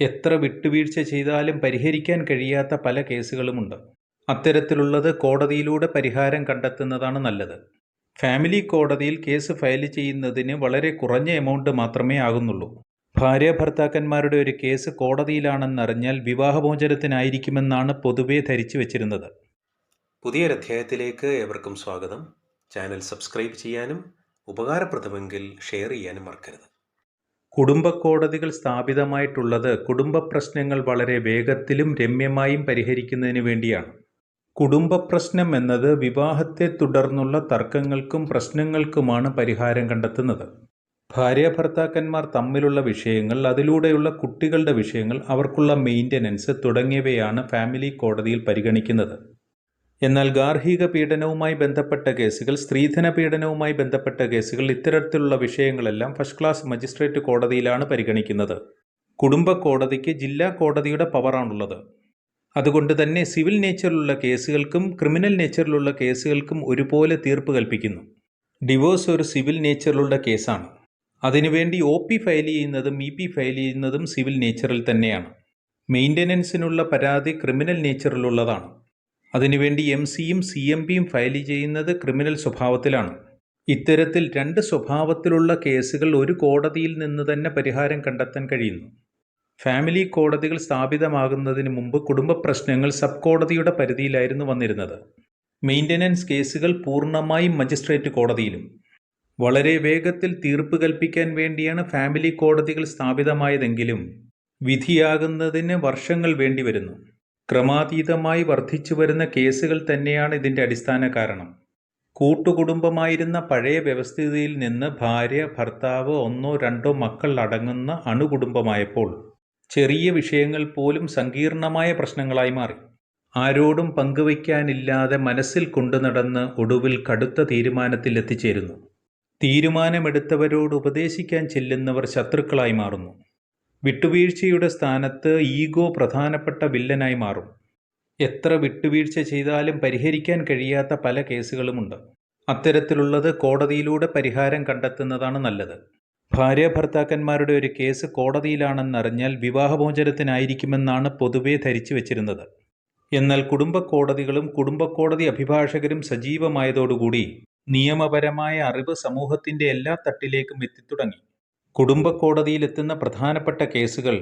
എത്ര വിട്ടുവീഴ്ച ചെയ്താലും പരിഹരിക്കാൻ കഴിയാത്ത പല കേസുകളുമുണ്ട്. അത്തരത്തിലുള്ളത് കോടതിയിലൂടെ പരിഹാരം കണ്ടെത്തുന്നതാണ് നല്ലത്. ഫാമിലി കോടതിയിൽ കേസ് ഫയൽ ചെയ്യുന്നതിന് വളരെ കുറഞ്ഞ എമൗണ്ട് മാത്രമേ ആകുന്നുള്ളൂ. ഭാര്യ ഭർത്താക്കന്മാരുടെ ഒരു കേസ് കോടതിയിലാണെന്നറിഞ്ഞാൽ വിവാഹമോചനത്തിനായിരിക്കുമെന്നാണ് പൊതുവേ ധരിച്ചു വച്ചിരുന്നത്. പുതിയൊരധ്യായത്തിലേക്ക് ഏവർക്കും സ്വാഗതം. ചാനൽ സബ്സ്ക്രൈബ് ചെയ്യാനും ഉപകാരപ്രദമെങ്കിൽ ഷെയർ ചെയ്യാനും മറക്കരുത്. കുടുംബ കോടതികൾ സ്ഥാപിതമായിട്ടുള്ളത് കുടുംബ പ്രശ്നങ്ങൾ വളരെ വേഗത്തിലും രമ്യമായും പരിഹരിക്കുന്നതിന് വേണ്ടിയാണ്. കുടുംബ പ്രശ്നം എന്നത് വിവാഹത്തെ തുടർന്നുള്ള തർക്കങ്ങൾക്കും പ്രശ്നങ്ങൾക്കുമാണ് പരിഹാരം കണ്ടെത്തുന്നത്. ഭാര്യ ഭർത്താക്കന്മാർ തമ്മിലുള്ള വിഷയങ്ങൾ അതിലൂടെയുള്ള കുട്ടികളുടെ വിഷയങ്ങൾ അവർക്കുള്ള മെയിന്റനൻസ് തുടങ്ങിയവയാണ് ഫാമിലി കോടതിയിൽ പരിഗണിക്കുന്നത്. എന്നാൽ ഗാർഹിക പീഡനവുമായി ബന്ധപ്പെട്ട കേസുകൾ സ്ത്രീധന പീഡനവുമായി ബന്ധപ്പെട്ട കേസുകൾ ഇത്തരത്തിലുള്ള വിഷയങ്ങളെല്ലാം ഫസ്റ്റ് ക്ലാസ് മജിസ്ട്രേറ്റ് കോടതിയിലാണ് പരിഗണിക്കുന്നത്. കുടുംബ കോടതിക്ക് ജില്ലാ കോടതിയുടെ പവറാണുള്ളത്. അതുകൊണ്ട് തന്നെ സിവിൽ നേച്ചറിലുള്ള കേസുകൾക്കും ക്രിമിനൽ നേച്ചറിലുള്ള കേസുകൾക്കും ഒരുപോലെ തീർപ്പ് കൽപ്പിക്കുന്നു. ഡിവോഴ്സ് ഒരു സിവിൽ നേച്ചറിലുള്ള കേസാണ്. അതിനുവേണ്ടി ഒ പി ഫയൽ ചെയ്യുന്നതും ഇ പി ഫയൽ ചെയ്യുന്നതും സിവിൽ നേച്ചറിൽ തന്നെയാണ്. മെയിന്റനൻസിനുള്ള പരാതി ക്രിമിനൽ നേച്ചറിലുള്ളതാണ്. അതിനുവേണ്ടി എം സിയും സി എം പിയും ഫയൽ ചെയ്യുന്നത് ക്രിമിനൽ സ്വഭാവത്തിലാണ്. ഇത്തരത്തിൽ രണ്ട് സ്വഭാവത്തിലുള്ള കേസുകൾ ഒരു കോടതിയിൽ നിന്ന് തന്നെ പരിഹാരം കണ്ടെത്താൻ കഴിയുന്നു. ഫാമിലി കോടതികൾ സ്ഥാപിതമാകുന്നതിന് മുമ്പ് കുടുംബ പ്രശ്നങ്ങൾ സബ് കോടതിയുടെ പരിധിയിലായിരുന്നു വന്നിരുന്നത്. മെയിന്റനൻസ് കേസുകൾ പൂർണമായും മജിസ്ട്രേറ്റ് കോടതിയിലും. വളരെ വേഗത്തിൽ തീർപ്പ് കൽപ്പിക്കാൻ വേണ്ടിയാണ് ഫാമിലി കോടതികൾ സ്ഥാപിതമായതെങ്കിലും വിധിയാകുന്നതിന് വർഷങ്ങൾ വേണ്ടിവരുന്നു. ക്രമാതീതമായി വർദ്ധിച്ചു വരുന്ന കേസുകൾ തന്നെയാണ് ഇതിന്റെ അടിസ്ഥാന കാരണം. കൂട്ടുകുടുംബമായിരുന്ന പഴയ വ്യവസ്ഥിതിയിൽ നിന്ന് ഭാര്യ ഭർത്താവ് ഒന്നോ രണ്ടോ മക്കൾ അടങ്ങുന്ന അണുകുടുംബമായപ്പോൾ ചെറിയ വിഷയങ്ങൾ പോലും സങ്കീർണമായ പ്രശ്നങ്ങളായി മാറി. ആരോടും പങ്കുവയ്ക്കാനില്ലാതെ മനസ്സിൽ കൊണ്ടു നടന്ന് ഒടുവിൽ കടുത്ത തീരുമാനത്തിൽ എത്തിച്ചേരുന്നു. തീരുമാനമെടുത്തവരോട് ഉപദേശിക്കാൻ ചെല്ലുന്നവർ ശത്രുക്കളായി മാറുന്നു. വിട്ടുവീഴ്ചയുടെ സ്ഥാനത്ത് ഈഗോ പ്രധാനപ്പെട്ട വില്ലനായി മാറും. എത്ര വിട്ടുവീഴ്ച ചെയ്താലും പരിഹരിക്കാൻ കഴിയാത്ത പല കേസുകളുമുണ്ട്. അത്തരത്തിലുള്ളത് കോടതിയിലൂടെ പരിഹാരം കണ്ടെത്തുന്നതാണ് നല്ലത്. ഭാര്യ ഭർത്താക്കന്മാരുടെ ഒരു കേസ് കോടതിയിലാണെന്നറിഞ്ഞാൽ വിവാഹമോചനത്തിനായിരിക്കുമെന്നാണ് പൊതുവെ ധരിച്ചു വച്ചിരുന്നത്. എന്നാൽ കുടുംബ കോടതികളും കുടുംബ കോടതി അഭിഭാഷകരും സജീവമായതോടുകൂടി നിയമപരമായ അറിവ് സമൂഹത്തിന്റെ എല്ലാ തട്ടിലേക്കും എത്തിത്തുടങ്ങി. കുടുംബ കോടതിയിലെത്തുന്ന പ്രധാനപ്പെട്ട കേസുകൾ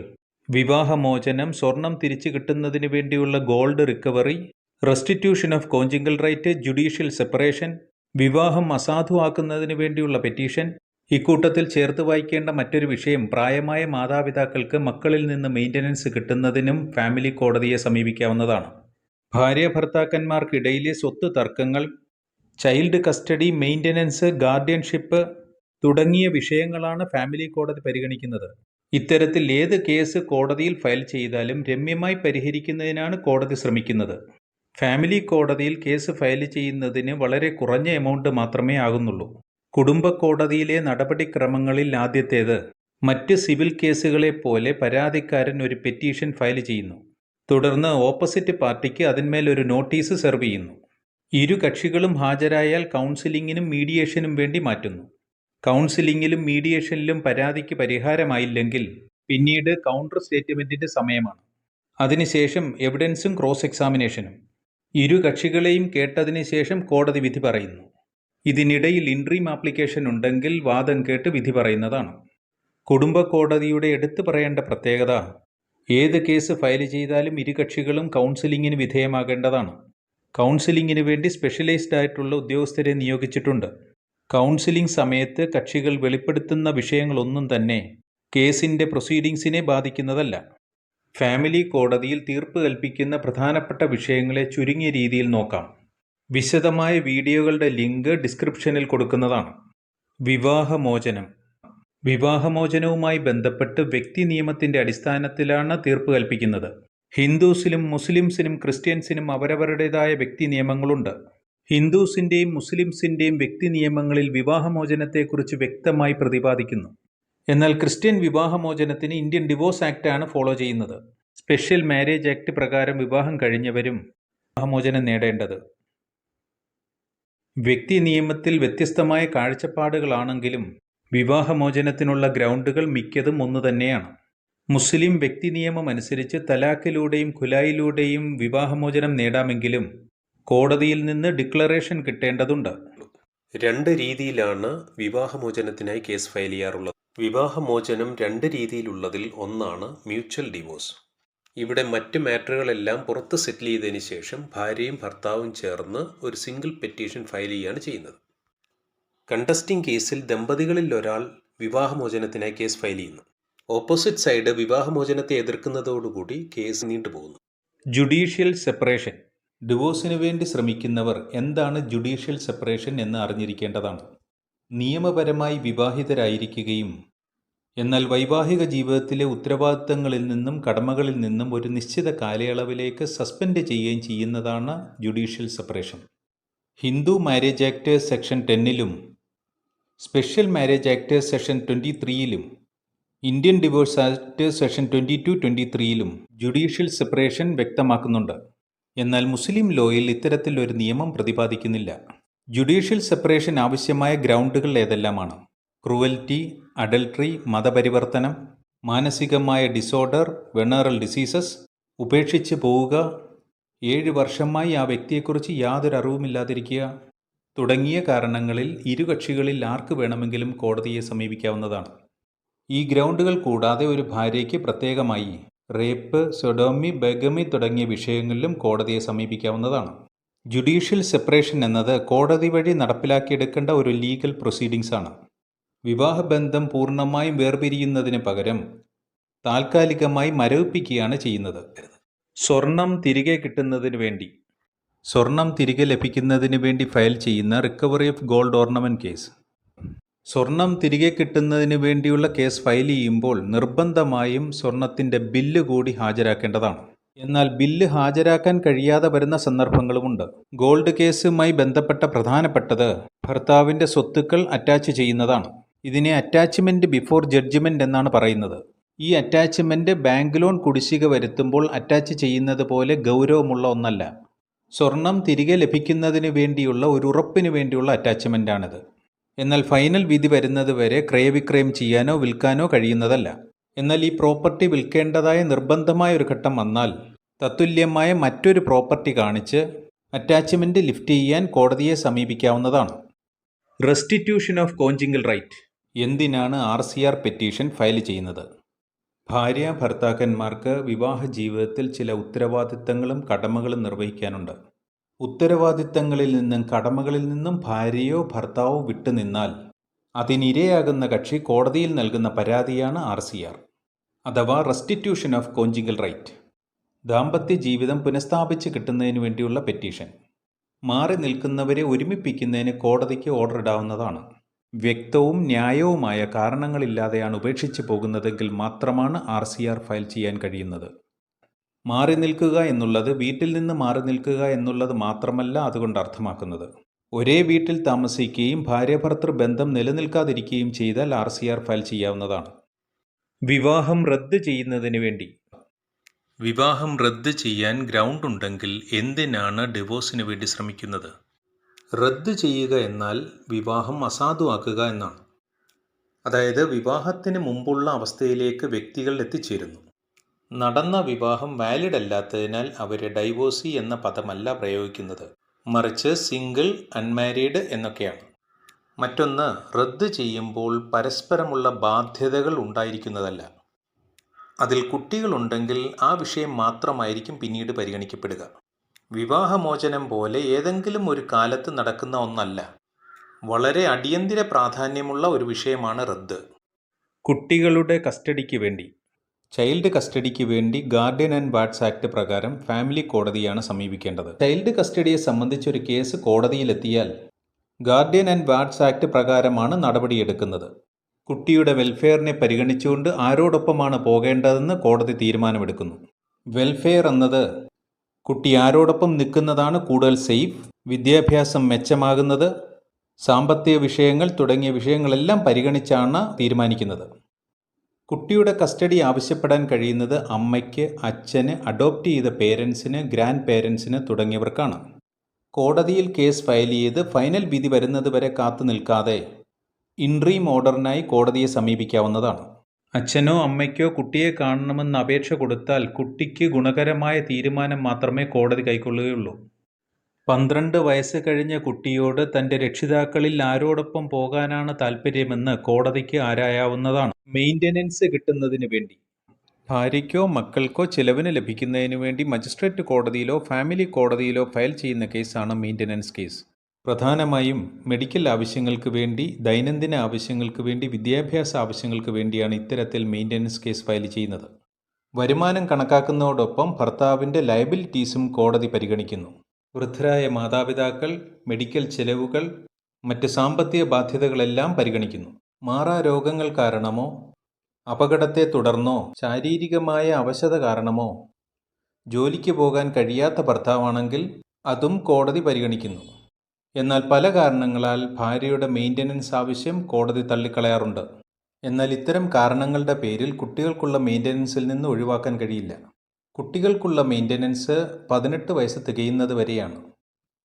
വിവാഹമോചനം സ്വർണം തിരിച്ചു കിട്ടുന്നതിന് വേണ്ടിയുള്ള gold recovery restitution of conjugal right judicial separation വിവാഹം അസാധുവാക്കുന്നതിന് വേണ്ടിയുള്ള പെറ്റീഷൻ ഇക്കൂട്ടത്തിൽ ചേർത്ത് വായിക്കേണ്ട മറ്റൊരു വിഷയം പ്രായമായ മാതാപിതാക്കൾക്ക് മക്കളിൽ നിന്ന് മെയിന്റനൻസ് കിട്ടുന്നതിനും ഫാമിലി കോടതിയെ സമീപിക്കാവുന്നതാണ്. ഭാര്യ ഭർത്താക്കന്മാർക്കിടയിലെ സ്വത്ത് തർക്കങ്ങൾ ചൈൽഡ് കസ്റ്റഡി മെയിന്റനൻസ് ഗാർഡിയൻഷിപ്പ് തുടങ്ങിയ വിഷയങ്ങളാണ് ഫാമിലി കോടതി പരിഗണിക്കുന്നത്. ഇത്തരത്തിൽ ഏത് കേസ് കോടതിയിൽ ഫയൽ ചെയ്താലും രമ്യമായി പരിഹരിക്കുന്നതിനാണ് കോടതി ശ്രമിക്കുന്നത്. ഫാമിലി കോടതിയിൽ കേസ് ഫയൽ ചെയ്യുന്നതിന് വളരെ കുറഞ്ഞ എമൗണ്ട് മാത്രമേ ആകുന്നുള്ളൂ. കുടുംബ കോടതിയിലെ നടപടിക്രമങ്ങളിൽ ആദ്യത്തേത് മറ്റ് സിവിൽ കേസുകളെ പോലെ പരാതിക്കാരൻ ഒരു പെറ്റീഷൻ ഫയൽ ചെയ്യുന്നു. തുടർന്ന് ഓപ്പോസിറ്റ് പാർട്ടിക്ക് അതിന്മേൽ ഒരു നോട്ടീസ് സെർവ് ചെയ്യുന്നു. ഇരു കക്ഷികളും ഹാജരായാൽ കൗൺസിലിങ്ങിനും മീഡിയേഷനും വേണ്ടി മാറ്റുന്നു. കൗൺസിലിങ്ങിലും മീഡിയേഷനിലും പരാതിക്ക് പരിഹാരമായില്ലെങ്കിൽ പിന്നീട് കൗണ്ടർ സ്റ്റേറ്റ്മെന്റിന്റെ സമയമാണ്. അതിനുശേഷം എവിഡൻസും ക്രോസ് എക്സാമിനേഷനും. ഇരു കക്ഷികളെയും കേട്ടതിന് ശേഷം കോടതി വിധി പറയുന്നു. ഇതിനിടയിൽ ഇൻട്രീം ആപ്ലിക്കേഷൻ ഉണ്ടെങ്കിൽ വാദം കേട്ട് വിധി പറയുന്നതാണ്. കുടുംബ കോടതിയുടെ എടുത്തു പറയേണ്ട പ്രത്യേകത ഏത് കേസ് ഫയൽ ചെയ്താലും ഇരു കക്ഷികളും കൗൺസിലിങ്ങിന് വിധേയമാകേണ്ടതാണ്. കൗൺസിലിങ്ങിന് വേണ്ടി സ്പെഷ്യലൈസ്ഡ് ആയിട്ടുള്ള ഉദ്യോഗസ്ഥരെ നിയോഗിച്ചിട്ടുണ്ട്. കൗൺസിലിംഗ് സമയത്ത് കക്ഷികൾ വെളിപ്പെടുത്തുന്ന വിഷയങ്ങളൊന്നും തന്നെ കേസിന്റെ പ്രൊസീഡിങ്സിനെ ബാധിക്കുന്നതല്ല. ഫാമിലി കോടതിയിൽ തീർപ്പ് കൽപ്പിക്കുന്ന പ്രധാനപ്പെട്ട വിഷയങ്ങളെ ചുരുങ്ങിയ രീതിയിൽ നോക്കാം. വിശദമായ വീഡിയോകളുടെ ലിങ്ക് ഡിസ്ക്രിപ്ഷനിൽ കൊടുക്കുന്നതാണ്. വിവാഹമോചനം. വിവാഹമോചനവുമായി ബന്ധപ്പെട്ട് വ്യക്തി നിയമത്തിന്റെ അടിസ്ഥാനത്തിലാണ് തീർപ്പ് കൽപ്പിക്കുന്നത്. ഹിന്ദുസിലും മുസ്ലിംസിനും ക്രിസ്ത്യൻസിനും അവരവരുടേതായ വ്യക്തി നിയമങ്ങളുണ്ട്. ഹിന്ദുസിന്റെയും മുസ്ലിംസിന്റെയും വ്യക്തി നിയമങ്ങളിൽ വിവാഹമോചനത്തെക്കുറിച്ച് വ്യക്തമായി പ്രതിപാദിക്കുന്നു. എന്നാൽ ക്രിസ്ത്യൻ വിവാഹമോചനത്തിന് ഇന്ത്യൻ ഡിവോഴ്സ് ആക്ട് ആണ് ഫോളോ ചെയ്യുന്നത്. സ്പെഷ്യൽ മാരേജ് ആക്ട് പ്രകാരം വിവാഹം കഴിഞ്ഞവരും വിവാഹമോചനം നേടേണ്ടത്. വ്യക്തി നിയമത്തിൽ വ്യത്യസ്തമായ കാഴ്ചപ്പാടുകളാണെങ്കിലും വിവാഹമോചനത്തിനുള്ള ഗ്രൗണ്ടുകൾ മിക്കതും ഒന്നു തന്നെയാണ്. മുസ്ലിം വ്യക്തി നിയമം അനുസരിച്ച് തലാഖിലൂടെയും ഖുലായിലൂടെയും വിവാഹമോചനം നേടാമെങ്കിലും കോടതിയിൽ നിന്ന് ഡിക്ലറേഷൻ കിട്ടേണ്ടതുണ്ട്. രണ്ട് രീതിയിലാണ് വിവാഹമോചനത്തിനായി കേസ് ഫയൽ ചെയ്യാറുള്ളത്. വിവാഹമോചനം രണ്ട് രീതിയിലുള്ളതിൽ ഒന്നാണ് മ്യൂച്വൽ ഡിവോഴ്സ്. ഇവിടെ മറ്റ് മാറ്ററുകളെല്ലാം പുറത്ത് സെറ്റിൽ ചെയ്തതിന് ശേഷം ഭാര്യയും ഭർത്താവും ചേർന്ന് ഒരു സിംഗിൾ പെറ്റീഷൻ ഫയൽ ചെയ്യുകയാണ് ചെയ്യുന്നത്. കണ്ടസ്റ്റിംഗ് കേസിൽ ദമ്പതികളിൽ ഒരാൾ വിവാഹമോചനത്തിനായി കേസ് ഫയൽ ചെയ്യുന്നു. ഓപ്പോസിറ്റ് സൈഡ് വിവാഹമോചനത്തെ എതിർക്കുന്നതോടുകൂടി കേസ് നീണ്ടുപോകുന്നു. Judicial separation. ഡിവോഴ്സിന് വേണ്ടി ശ്രമിക്കുന്നവർ എന്താണ് ജുഡീഷ്യൽ സെപ്പറേഷൻ എന്ന് അറിഞ്ഞിരിക്കേണ്ടതാണ്. നിയമപരമായി വിവാഹിതരായിരിക്കുകയും എന്നാൽ വൈവാഹിക ജീവിതത്തിലെ ഉത്തരവാദിത്തങ്ങളിൽ നിന്നും കടമകളിൽ നിന്നും ഒരു നിശ്ചിത കാലയളവിലേക്ക് സസ്പെൻഡ് ചെയ്യുകയും ചെയ്യുന്നതാണ് judicial separation. Hindu marriage act section ടെന്നിലും special marriage act section twenty ത്രീയിലും Indian divorce act section twenty two twenty ത്രീയിലും judicial separation വ്യക്തമാക്കുന്നുണ്ട്. എന്നാൽ മുസ്ലിം ലോയിൽ ഇത്തരത്തിലൊരു നിയമം പ്രതിപാദിക്കുന്നില്ല. ജുഡീഷ്യൽ സെപ്പറേഷൻ ആവശ്യമായ ഗ്രൗണ്ടുകൾ ഏതെല്ലാമാണ്? ക്രൂവൽറ്റി അഡൽട്രി മതപരിവർത്തനം മാനസികമായ ഡിസോർഡർ വെണറൽ ഡിസീസസ് ഉപേക്ഷിച്ച് പോവുക ഏഴ് വർഷമായി ആ വ്യക്തിയെക്കുറിച്ച് യാതൊരു അറിവുമില്ലാതിരിക്കുക തുടങ്ങിയ കാരണങ്ങളിൽ ഇരു കക്ഷികളിൽ ആർക്ക് വേണമെങ്കിലും കോടതിയെ സമീപിക്കാവുന്നതാണ്. ഈ ഗ്രൗണ്ടുകൾ കൂടാതെ ഒരു ഭാര്യയ്ക്ക് പ്രത്യേകമായി റേപ്പ് സൊഡോമി ബഗമി തുടങ്ങിയ വിഷയങ്ങളിലും കോടതിയെ സമീപിക്കാവുന്നതാണ്. ജുഡീഷ്യൽ സെപ്പറേഷൻ എന്നത് കോടതി വഴി നടപ്പിലാക്കിയെടുക്കേണ്ട ഒരു ലീഗൽ പ്രൊസീഡിങ്സ് ആണ്. വിവാഹബന്ധം പൂർണമായും വേർപിരിയുന്നതിന് പകരം താൽക്കാലികമായി മരവിപ്പിക്കുകയാണ് ചെയ്യുന്നത്. സ്വർണം തിരികെ കിട്ടുന്നതിന് വേണ്ടി. സ്വർണം തിരികെ ലഭിക്കുന്നതിന് വേണ്ടി ഫയൽ ചെയ്യുന്ന recovery of gold ornament case. സ്വർണം തിരികെ കിട്ടുന്നതിന് വേണ്ടിയുള്ള കേസ് ഫയൽ ചെയ്യുമ്പോൾ നിർബന്ധമായും സ്വർണത്തിന്റെ ബില്ല് കൂടി ഹാജരാക്കേണ്ടതാണ്. എന്നാൽ ബില്ല് ഹാജരാക്കാൻ കഴിയാതെ വരുന്ന സന്ദർഭങ്ങളുമുണ്ട്. ഗോൾഡ് കേസുമായി ബന്ധപ്പെട്ട പ്രധാനപ്പെട്ടത് ഭർത്താവിന്റെ സ്വത്തുക്കൾ അറ്റാച്ച് ചെയ്യുന്നതാണ്. ഇതിനെ അറ്റാച്ച്മെന്റ് ബിഫോർ ജഡ്ജ്മെന്റ് എന്നാണ് പറയുന്നത്. ഈ അറ്റാച്ച്മെന്റ് ബാങ്ക് ലോൺ കുടിശ്ശിക വരുത്തുമ്പോൾ അറ്റാച്ച് ചെയ്യുന്നത് പോലെ ഗൗരവമുള്ള ഒന്നല്ല. സ്വർണം തിരികെ ലഭിക്കുന്നതിന് വേണ്ടിയുള്ള ഒരു ഉറപ്പിന് വേണ്ടിയുള്ള അറ്റാച്ച്മെന്റാണിത് എന്നാൽ ഫൈനൽ വിധി വരുന്നത് വരെ ക്രയവിക്രയം ചെയ്യാനോ വിൽക്കാനോ കഴിയുന്നതല്ല. എന്നാൽ ഈ പ്രോപ്പർട്ടി വിൽക്കേണ്ടതായ നിർബന്ധമായ ഒരു ഘട്ടം വന്നാൽ തത്തുല്യമായ മറ്റൊരു പ്രോപ്പർട്ടി കാണിച്ച് അറ്റാച്ച്മെന്റ് ലിഫ്റ്റ് ചെയ്യാൻ കോടതിയെ സമീപിക്കാവുന്നതാണ്. Restitution of conjugal right. എന്തിനാണ് R C R petition file ചെയ്യുന്നത്? ഭാര്യ ഭർത്താക്കന്മാർക്ക് വിവാഹ ജീവിതത്തിൽ ചില ഉത്തരവാദിത്തങ്ങളും കടമകളും നിർവഹിക്കാനുണ്ട്. ഉത്തരവാദിത്തങ്ങളിൽ നിന്നും കടമകളിൽ നിന്നും ഭാര്യയോ ഭർത്താവോ വിട്ടുനിന്നാൽ അതിനിരയാകുന്ന കക്ഷി കോടതിയിൽ നൽകുന്ന പരാതിയാണ് ആർ സി ആർ. അഥവാ റെസ്റ്റിറ്റ്യൂഷൻ ഓഫ് കോഞ്ചിങ്കൽ റൈറ്റ്. ദാമ്പത്യ ജീവിതം പുനഃസ്ഥാപിച്ച് കിട്ടുന്നതിന് വേണ്ടിയുള്ള പെറ്റീഷൻ. മാറി നിൽക്കുന്നവരെ ഒരുമിപ്പിക്കുന്നതിന് കോടതിക്ക് ഓർഡർ ഇടാവുന്നതാണ്. വ്യക്തവും ന്യായവുമായ കാരണങ്ങളില്ലാതെയാണ് ഉപേക്ഷിച്ച് പോകുന്നതെങ്കിൽ മാത്രമാണ് ആർ ഫയൽ ചെയ്യാൻ കഴിയുന്നത്. മാറി നിൽക്കുക എന്നുള്ളത് വീട്ടിൽ നിന്ന് മാറി നിൽക്കുക എന്നുള്ളത് മാത്രമല്ല അതുകൊണ്ട് അർത്ഥമാക്കുന്നത്. ഒരേ വീട്ടിൽ താമസിക്കുകയും ഭാര്യ ഭർത്തൃ ബന്ധം നിലനിൽക്കാതിരിക്കുകയും ചെയ്താൽ ആർ സി ആർ ഫയൽ ചെയ്യാവുന്നതാണ്. വിവാഹം റദ്ദ് ചെയ്യുന്നതിന് വേണ്ടി. വിവാഹം റദ്ദ് ചെയ്യാൻ ഗ്രൗണ്ട് ഉണ്ടെങ്കിൽ എന്തിനാണ് ഡിവോഴ്സിന് വേണ്ടി ശ്രമിക്കുന്നത്? റദ്ദ് ചെയ്യുക എന്നാൽ വിവാഹം അസാധുവാക്കുക എന്നാണ്. അതായത് വിവാഹത്തിന് മുമ്പുള്ള അവസ്ഥയിലേക്ക് വ്യക്തികൾ എത്തിച്ചേരുന്നു. നടന്ന വിവാഹം വാലിഡ് അല്ലാത്തതിനാൽ അവരെ ഡൈവോഴ്സി എന്ന പദമല്ല പ്രയോഗിക്കുന്നത്. മറിച്ച് സിംഗിൾ അൺമാരീഡ് എന്നൊക്കെയാണ്. മറ്റൊന്ന് റദ്ദ് ചെയ്യുമ്പോൾ പരസ്പരമുള്ള ബാധ്യതകൾ ഉണ്ടായിരിക്കുന്നതല്ല. അതിൽ കുട്ടികളുണ്ടെങ്കിൽ ആ വിഷയം മാത്രമായിരിക്കും പിന്നീട് പരിഗണിക്കപ്പെടുക. വിവാഹമോചനം പോലെ ഏതെങ്കിലും ഒരു കാലത്ത് നടക്കുന്ന ഒന്നല്ല. വളരെ അടിയന്തര പ്രാധാന്യമുള്ള ഒരു വിഷയമാണ് റദ്ദ്. കുട്ടികളുടെ കസ്റ്റഡിക്ക് വേണ്ടി. ചൈൽഡ് കസ്റ്റഡിക്ക് വേണ്ടി ഗാർഡിയൻ ആൻഡ് വാർഡ്സ് ആക്ട് പ്രകാരം ഫാമിലി കോടതിയാണ് സമീപിക്കേണ്ടത്. ചൈൽഡ് കസ്റ്റഡിയെ സംബന്ധിച്ചൊരു കേസ് കോടതിയിലെത്തിയാൽ ഗാർഡിയൻ ആൻഡ് വാർഡ്സ് ആക്ട് പ്രകാരമാണ് നടപടിയെടുക്കുന്നത്. കുട്ടിയുടെ വെൽഫെയറിനെ പരിഗണിച്ചുകൊണ്ട് ആരോടൊപ്പമാണ് പോകേണ്ടതെന്ന് കോടതി തീരുമാനമെടുക്കുന്നു. വെൽഫെയർ എന്നത് കുട്ടി ആരോടൊപ്പം നിൽക്കുന്നതാണ് കൂടുതൽ സേഫ് വിദ്യാഭ്യാസം മെച്ചമാകുന്നത് സാമ്പത്തിക വിഷയങ്ങൾ തുടങ്ങിയ വിഷയങ്ങളെല്ലാം പരിഗണിച്ചാണ് തീരുമാനിക്കുന്നത്. കുട്ടിയുടെ കസ്റ്റഡി ആവശ്യപ്പെടാൻ കഴിയുന്നത് അമ്മയ്ക്ക് അച്ഛന് അഡോപ്റ്റ് ചെയ്ത പേരൻസിന് ഗ്രാൻഡ് പേരൻസിന് തുടങ്ങിയവർക്കാണ്. കോടതിയിൽ കേസ് ഫയൽ ചെയ്ത് ഫൈനൽ വിധി വരുന്നതുവരെ കാത്തു നിൽക്കാതെ ഇൻട്രീം ഓർഡറിനായി കോടതിയെ സമീപിക്കാവുന്നതാണ്. അച്ഛനോ അമ്മയ്ക്കോ കുട്ടിയെ കാണണമെന്ന് അപേക്ഷ കൊടുത്താൽ കുട്ടിക്ക് ഗുണകരമായ തീരുമാനം മാത്രമേ കോടതി കൈക്കൊള്ളുകയുള്ളൂ. പന്ത്രണ്ട് വയസ്സ് കഴിഞ്ഞ കുട്ടിയോട് തന്റെ രക്ഷിതാക്കളിൽ ആരോടൊപ്പം പോകാനാണ് താല്പര്യമെന്ന് കോടതിക്ക് ആരായാവുന്നതാണ്. മെയിന്റനൻസ് കിട്ടുന്നതിന് വേണ്ടി. ഭാര്യയ്ക്കോ മക്കൾക്കോ ചിലവിന് ലഭിക്കുന്നതിന് വേണ്ടി മജിസ്ട്രേറ്റ് കോടതിയിലോ ഫാമിലി കോടതിയിലോ ഫയൽ ചെയ്യുന്ന കേസാണ് മെയിന്റനൻസ് കേസ്. പ്രധാനമായും മെഡിക്കൽ ആവശ്യങ്ങൾക്ക് വേണ്ടി ദൈനംദിന ആവശ്യങ്ങൾക്ക് വേണ്ടി വിദ്യാഭ്യാസ ആവശ്യങ്ങൾക്ക് വേണ്ടിയാണ് ഇത്തരത്തിൽ മെയിന്റനൻസ് കേസ് ഫയൽ ചെയ്യുന്നത്. വരുമാനം കണക്കാക്കുന്നതോടൊപ്പം ഭർത്താവിന്റെ ലയബിലിറ്റീസും കോടതി പരിഗണിക്കുന്നു. വൃദ്ധരായ മാതാപിതാക്കൾ മെഡിക്കൽ ചെലവുകൾ മറ്റ് സാമ്പത്തിക ബാധ്യതകളെല്ലാം പരിഗണിക്കുന്നു. മാറാ രോഗങ്ങൾ കാരണമോ? അപകടത്തെ തുടർന്നോ? ശാരീരികമായ അവശത കാരണമോ? ജോലിക്ക് പോകാൻ കഴിയാത്ത ഭർത്താവാണെങ്കിൽ അതും കോടതി പരിഗണിക്കുന്നു. എന്നാൽ പല കാരണങ്ങളാൽ ഭാര്യയുടെ മെയിന്റനൻസ് ആവശ്യം കോടതി തള്ളിക്കളയാറുണ്ട്. എന്നാൽ ഇത്തരം കാരണങ്ങളുടെ പേരിൽ കുട്ടികൾക്കുള്ള മെയിന്റനൻസിൽ നിന്ന് ഒഴിവാക്കാൻ കഴിയില്ല. കുട്ടികൾക്കുള്ള മെയിന്റനൻസ് പതിനെട്ട് വയസ്സ് തികയുന്നത് വരെയാണ്.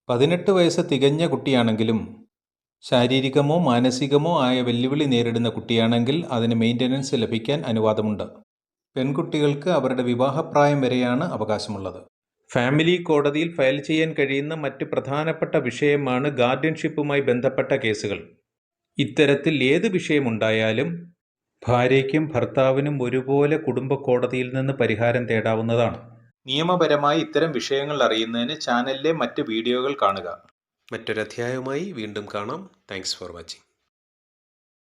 പതിനെട്ട് വയസ്സ് തികഞ്ഞ കുട്ടിയാണെങ്കിലും ശാരീരികമോ മാനസികമോ ആയ വെല്ലുവിളി നേരിടുന്ന കുട്ടിയാണെങ്കിൽ അതിന് മെയിന്റനൻസ് ലഭിക്കാൻ അനുവാദമുണ്ട്. പെൺകുട്ടികൾക്ക് അവരുടെ വിവാഹപ്രായം വരെയാണ് അവകാശമുള്ളത്. ഫാമിലി കോടതിയിൽ ഫയൽ ചെയ്യാൻ കഴിയുന്ന മറ്റ് പ്രധാനപ്പെട്ട വിഷയമാണ് ഗാർഡിയൻഷിപ്പുമായി ബന്ധപ്പെട്ട കേസുകൾ. ഇത്തരത്തിൽ ഏത് വിഷയമുണ്ടായാലും ഭാര്യയ്ക്കും ഭർത്താവിനും ഒരുപോലെ കുടുംബ കോടതിയിൽ നിന്ന് പരിഹാരം തേടാവുന്നതാണ്. നിയമപരമായി ഇത്തരം വിഷയങ്ങൾ അറിയുന്നതിന് ചാനലിലെ മറ്റ് വീഡിയോകൾ കാണുക. മറ്റൊരധ്യായവുമായി വീണ്ടും കാണാം. Thanks for watching